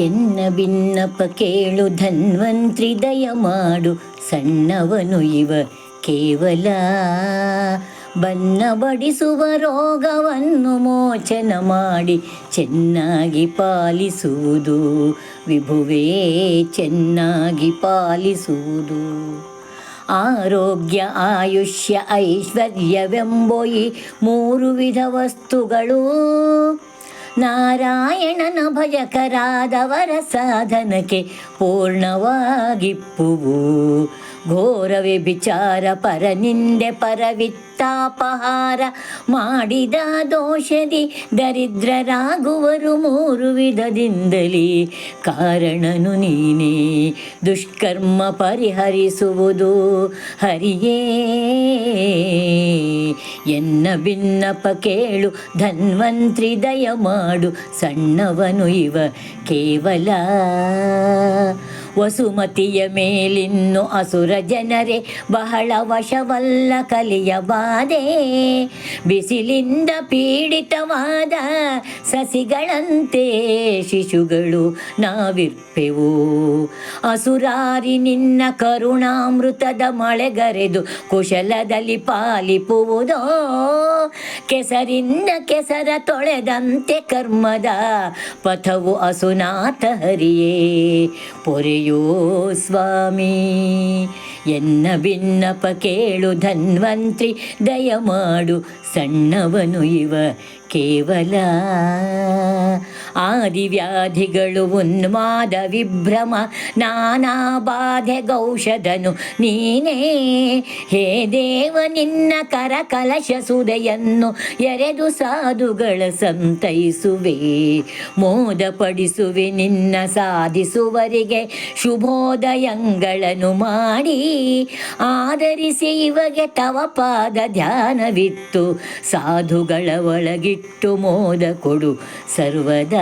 ಎನ್ನ ಭಿನ್ನಪ ಕೇಳು ಧನ್ವಂತ್ರಿ ದಯ ಮಾಡು, ಸಣ್ಣವನು ಇವ ಕೇವಲ. ಬನ್ನ ಬಡಿಸುವ ರೋಗವನ್ನು ಮೋಚನ ಮಾಡಿ ಚೆನ್ನಾಗಿ ಪಾಲಿಸುವುದು, ವಿಭುವೇ ಚೆನ್ನಾಗಿ ಪಾಲಿಸುವುದು. ಆರೋಗ್ಯ, ಆಯುಷ್ಯ, ಐಶ್ವರ್ಯವೆಂಬೊಯಿ ಮೂರು ವಿಧ ವಸ್ತುಗಳು. ನಾರಾಯಣನ ಭಯಕರಾದವರ ಸಾಧನಕ್ಕೆ ಪೂರ್ಣವಾಗಿಪ್ಪುವು. ಘೋರವೇ ವಿಚಾರ ಪರನಿಂದೆ ಪರವಿತ್ತಾಪಹಾರ ಮಾಡಿದ ದೋಷದಿ ದರಿದ್ರರಾಗುವರು ಮೂರು ವಿಧದಿಂದಲೇ. ಕಾರಣನು ನೀನೇ, ದುಷ್ಕರ್ಮ ಪರಿಹರಿಸುವುದು ಹರಿಯೇ. ಎನ್ನ ಭಿನ್ನಪ ಕೇಳು ಧನ್ವಂತ್ರಿ ದಯ ಮಾಡು ಸಣ್ಣವನು ಇವ ಕೇವಲ ವಸುಮತಿಯ ಮೇಲಿನ್ನು ಅಸುರ ಜನರೇ ಬಹಳ ವಶವಲ್ಲ ಕಲಿಯ ಬಾಧೆ. ಬಿಸಿಲಿಂದ ಪೀಡಿತವಾದ ಸಸಿಗಳಂತೆ ಶಿಶುಗಳು ನಾವಿರ್ಪೆವು. ಅಸುರಾರಿ ನಿನ್ನ ಕರುಣಾಮೃತದ ಮಳೆಗರೆದು ಕುಶಲದಲ್ಲಿ ಪಾಲಿಪುವುದೋ? ಕೆಸರಿಂದ ಕೆಸರ ತೊಳೆದಂತೆ ಕರ್ಮದ ಪಥವು ಅಸುನಾಥ ಹರಿಯೇ. ಪೊರೆಯೋ ಸ್ವಾಮಿ. ಎನ್ನ ಭಿನ್ನಪ ಕೇಳು ಧನ್ವಂತ್ರಿ ದಯಮಾಡು ಸಣ್ಣವನು ಇವ ಕೇವಲ. ಆದಿವ್ಯಾಧಿಗಳು ಉನ್ಮಾದ ವಿಭ್ರಮ, ನಾನಾ ಬಾಧೆ ಗೌಷಧನು ನೀನೇ. ಹೇ ದೇವ, ನಿನ್ನ ಕರ ಕಲಶ ಸುದೆಯನ್ನು ಎರೆದು ಸಾಧುಗಳ ಸಂತೈಸುವೆ. ಮೋದಪಡಿಸುವೆ, ನಿನ್ನ ಸಾಧಿಸುವರಿಗೆ ಶುಭೋದಯಂಗಳನ್ನು ಮಾಡಿ. ಆದರಿಸಿ ಇವಗೆ ತವ ಪಾದ ಧ್ಯಾನವಿತ್ತು. ಸಾಧುಗಳ ಒಳಗಿಟ್ಟು ಮೋದ ಕೊಡು ಸರ್ವದಾ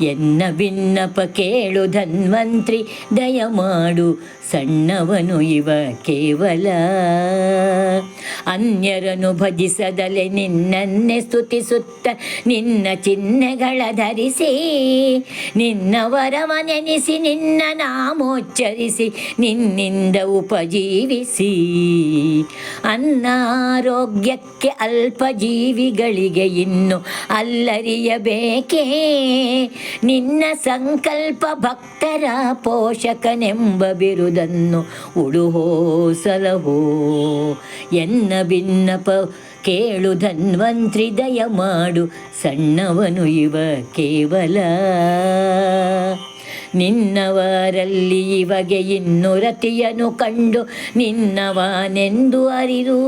ಎನ್ನ ವಿನ್ನಪ ಕೇಳು ಧನ್ವಂತ್ರಿ ದಯಮಾಡು ಸಣ್ಣವನು ಇವ ಕೇವಲ. ಅನ್ಯರನು ಭಜಿಸದಲೆ ನಿನ್ನನ್ನೇ ಸ್ತುತಿಸುತ್ತ ನಿನ್ನ ಚಿಹ್ನೆಗಳ ಧರಿಸಿ, ನಿನ್ನ ವರವ ನೆನೆಸಿ ನಿನ್ನ ನಾಮೋಚ್ಚರಿಸಿ, ನಿನ್ನಿಂದ ಉಪಜೀವಿಸಿ. ಅನ್ನಾರೋಗ್ಯಕ್ಕೆ ಅಲ್ಪ ಜೀವಿಗಳಿಗೆ ಇನ್ನು ಅಲ್ಲರಿಯಬೇಕೇ? ನಿನ್ನ ಸಂಕಲ್ಪ ಭಕ್ತರ ಪೋಷಕನೆಂಬ ಬಿರುದನ್ನು ಉಡುಹೋ ಸಲಹೋ. ಎನ್ನ ಭಿನ್ನಪ ಕೇಳು ಧನ್ವಂತ್ರಿ ದಯ ಮಾಡು ಸಣ್ಣವನು ಇವ ಕೇವಲ. ನಿನ್ನವರಲ್ಲಿ ಇವಗೆ ಇನ್ನು ರತಿಯನು ಕಂಡು ನಿನ್ನವನೆಂದು ಅರಿದು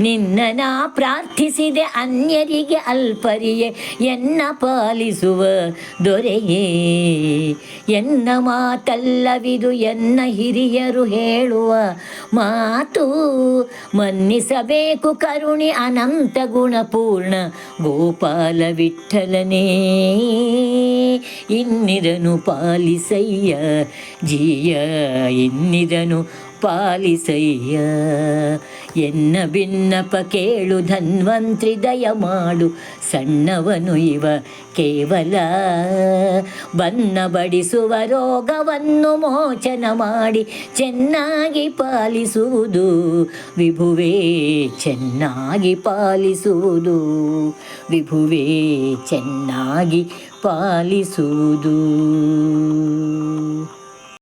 ನಿನ್ನ ನಾ ಪ್ರಾರ್ಥಿಸಿದೆ ಅನ್ಯರಿಗೆ ಅಲ್ಪರಿಯೇ, ಎನ್ನ ಪಾಲಿಸುವ ದೊರೆಯೇ? ಎನ್ನ ಮಾತಲ್ಲವಿದು, ಎನ್ನ ಹಿರಿಯರು ಹೇಳುವ ಮಾತು? ಮನ್ನಿಸಬೇಕು ಕರುಣಿ, ಅನಂತ ಗುಣಪೂರ್ಣ ಗೋಪಾಲ ವಿಠಲನೇ ಇನ್ನಿರನು ಪಾಲಿಸಯ್ಯ ಜೀಯ ಇನ್ನಿರನು ಪಾಲಿಸಯ್ಯ. ಎನ್ನ ಭಿನ್ನಪ ಕೇಳು ಧನ್ವಂತ್ರಿ ದಯ ಮಾಡು. ಸಣ್ಣವನು ಇವ ಕೇವಲ ಬನ್ನ ಬಡಿಸುವ ರೋಗವನ್ನು ಮೋಚನ ಮಾಡಿ ಚೆನ್ನಾಗಿ ಪಾಲಿಸುವುದು. ವಿಭುವೇ ಚೆನ್ನಾಗಿ ಪಾಲಿಸುವುದು. ವಿಭುವೇ ಚೆನ್ನಾಗಿ ಪಾಲಿಸುವುದು.